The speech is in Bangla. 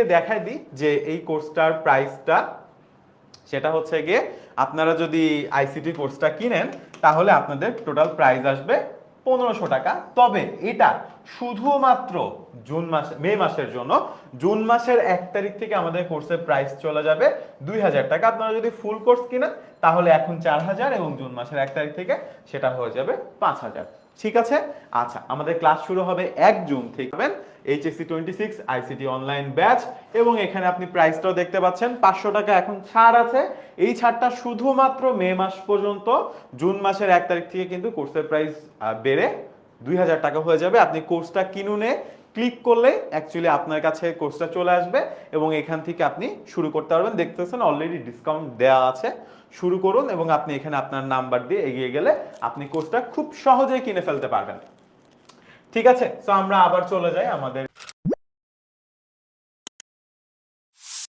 আপনাদেরকে দেখাই দিই যে এই কোর্সটার প্রাইসটা, সেটা হচ্ছে গিয়ে আপনারা যদি আইসিটি কোর্সটা কিনেন, তাহলে আপনাদের টোটাল প্রাইস আসবে পনেরোশো টাকা। তবে এটা শুধুমাত্র জুন মাস, মে মাসের জন্য। জুন মাসের এক তারিখ থেকে আমাদের কোর্সের প্রাইস চলে যাবে দুই হাজার টাকা। আপনারা যদি ফুল কোর্স কিনেন, তাহলে এখন চার হাজার এবং জুন মাসের এক তারিখ থেকে সেটা হয়ে যাবে পাঁচ হাজার। ঠিক আছে? আচ্ছা আমাদের ক্লাস শুরু হবে এক জুন থেকে। HSC twenty six ICT online batch এবং এখানে আপনি প্রাইসটাও দেখতে পাচ্ছেন। পাঁচশো টাকা এখন ছাড় আছে। এই ছাড়টা শুধুমাত্র মে মাস পর্যন্ত। জুন মাসের এক তারিখ থেকে কিন্তু কোর্সের প্রাইস বেড়ে দুই হাজার টাকা হয়ে যাবে। আপনি কোর্সটা কিনুনে ক্লিক করলে অ্যাকচুয়ালি আপনার কাছে কোর্সটা চলে আসবে এবং এখান থেকে আপনি শুরু করতে পারবেন। দেখতেছেন অলরেডি ডিসকাউন্ট দেওয়া আছে। শুরু করুন এবং আপনি এখানে আপনার নাম্বার দিয়ে এগিয়ে গেলে আপনি কোর্সটা খুব সহজেই কিনে ফেলতে পারবেন। ঠিক আছে? তো আমরা আবার চলে যাই আমাদের